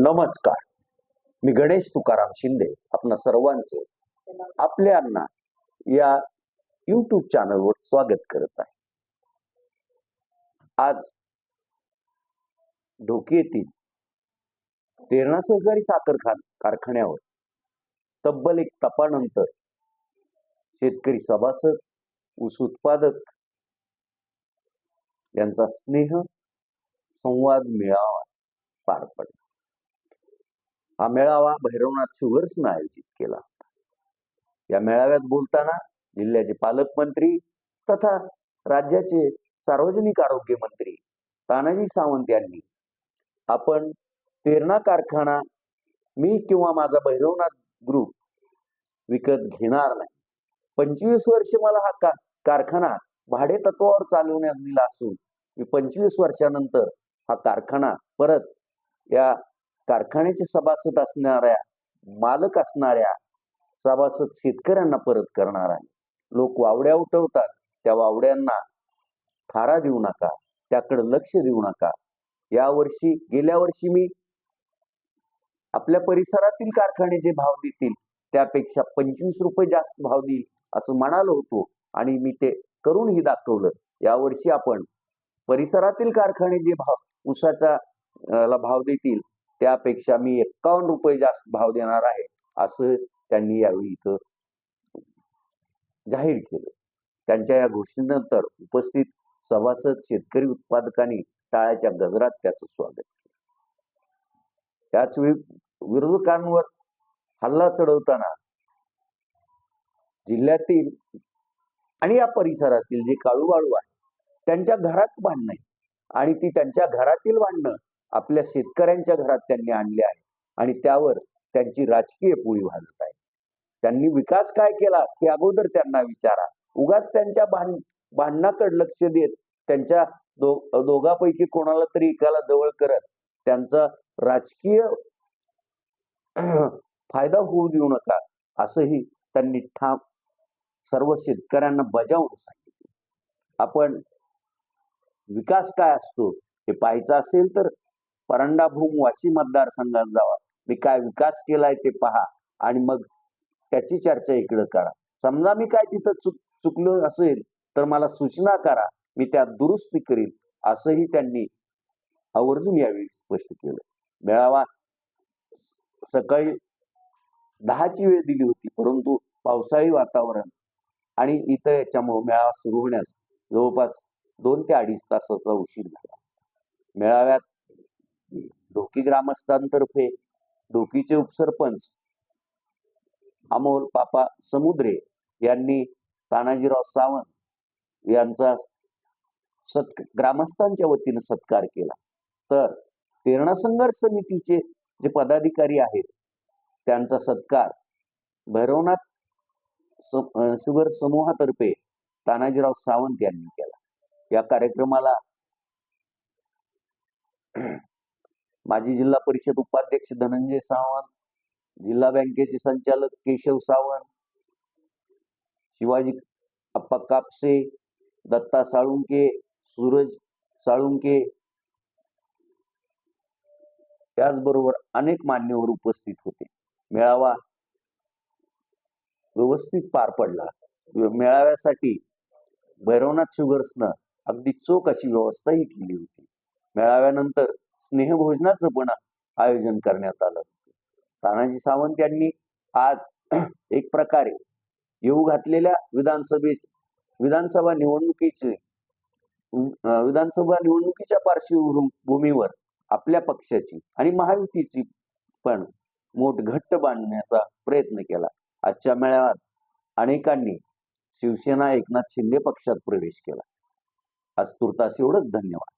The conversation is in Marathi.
नमस्कार. मी गणेश तुकाराम शिंदे आपणा सर्वांचे आपल्यांना या युट्यूब चॅनलवर स्वागत करत आहे. आज ढोकी येथील तेरणा सहकारी साखर कारखान्यावर तब्बल एक तपानंतर शेतकरी सभासद ऊस उत्पादक यांचा स्नेह संवाद मेळावा पार पडला. हा मेळावा भैरवनाथ शुगर्सनं आयोजित केला होता. या मेळाव्यात बोलताना जिल्ह्याचे पालकमंत्री तथा राज्याचे सार्वजनिक आरोग्य मंत्री तानाजी सावंत यांनी आपण तेरणा कारखाना मी किंवा माझा भैरवनाथ ग्रुप विकत घेणार नाही. पंचवीस वर्ष मला हा का कारखाना भाडे तत्वावर चालवण्यास दिला असून मी पंचवीस वर्षानंतर हा कारखाना परत या कारखान्याचे सभासद असणाऱ्या मालक असणाऱ्या सभासद शेतकऱ्यांना परत करणार आहे. लोक वावड्या उठवतात. त्या वावड्यांना थारा देऊ नका. त्याकडे लक्ष देऊ नका. या वर्षी गेल्या वर्षी मी आपल्या परिसरातील कारखाने जे भाव देतील त्यापेक्षा पंचवीस रुपये जास्त भाव देईल असं म्हणालो होतो आणि मी ते करूनही दाखवलं. यावर्षी आपण परिसरातील कारखाने जे भाव उसाचा ला भाव देतील त्यापेक्षा मी एक्कावन्न रुपये जास्त भाव देणार आहे असं त्यांनी यावेळी इथं जाहीर केलं. त्यांच्या या घोषणेनंतर उपस्थित सभासद शेतकरी उत्पादकांनी टाळ्याच्या गजरात त्याचं स्वागत केलं. त्याच वेळी विरोधकांवर हल्ला चढवताना जिल्ह्यातील आणि या परिसरातील जे काळूबाळू आहे त्यांच्या घरात भांडणं आणि ती त्यांच्या घरातील भांडणं आपल्या शेतकऱ्यांच्या घरात त्यांनी आणले आहे. आणि त्यावर त्यांची राजकीय पोळी भाजत आहे. त्यांनी विकास काय केला हे अगोदर त्यांना विचारा. उगाच त्यांच्या भांड भांडणाकडे लक्ष देत त्यांच्या दो दोघापैकी कोणाला तरी एकाला जवळ करत त्यांचा राजकीय फायदा होऊ देऊ नका असंही त्यांनी ठाम सर्व शेतकऱ्यांना बजावून सांगितले. आपण विकास काय असतो हे पाहायचं असेल तर परांडा भूम वाशी मतदारसंघात जावा. मी काय विकास केलाय ते पहा आणि मग त्याची चर्चा इकडं करा. समजा मी काय तिथं चुक चुकलो असेल तर मला सूचना करा. मी त्यात दुरुस्ती करील असंही त्यांनी आवर्जून यावेळी स्पष्ट केलं. मेळावा सकाळी दहाची वेळ दिली होती परंतु पावसाळी वातावरण आणि इतर याच्यामुळे मेळावा सुरू होण्यास जवळपास दोन ते अडीच तासाचा उशीर झाला. मेळाव्यात ढोकी ग्रामस्थांतर्फे ढोकीचे उपसरपंच अमोल पापा समुद्रे यांनी तानाजीराव सावंत यांचा सत् ग्रामस्थांच्या वतीने सत्कार केला. तर तेरणा संघर्ष समितीचे जे पदाधिकारी आहेत त्यांचा सत्कार भैरवनाथ शुगर समूहातर्फे तानाजीराव सावंत यांनी केला. या कार्यक्रमाला माजी जिल्हा परिषद उपाध्यक्ष धनंजय सावंत जिल्हा बँकेचे संचालक केशव सावंत शिवाजी अप्पा कापसे दत्ता साळुंके सूरज साळुंके त्याचबरोबर अनेक मान्यवर उपस्थित होते. मेळावा व्यवस्थित पार पडला. मेळाव्यासाठी भैरवनाथ शुगर्सनं अगदी चोख अशी व्यवस्थाही केली होती. मेळाव्यानंतर स्नेहभोजनाचं पण आयोजन करण्यात आलं. तानाजी सावंत यांनी आज एक प्रकारे येऊ घातलेल्या विधानसभेचे विधानसभा निवडणुकीचे विधानसभा निवडणुकीच्या पार्श्वभूमीवर आपल्या पक्षाची आणि महायुतीची पण मोठ घट्ट बांधण्याचा प्रयत्न केला. आजच्या मेळाव्यात अनेकांनी शिवसेना एकनाथ शिंदे पक्षात प्रवेश केला. आज तुर्तास एवढंच धन्यवाद.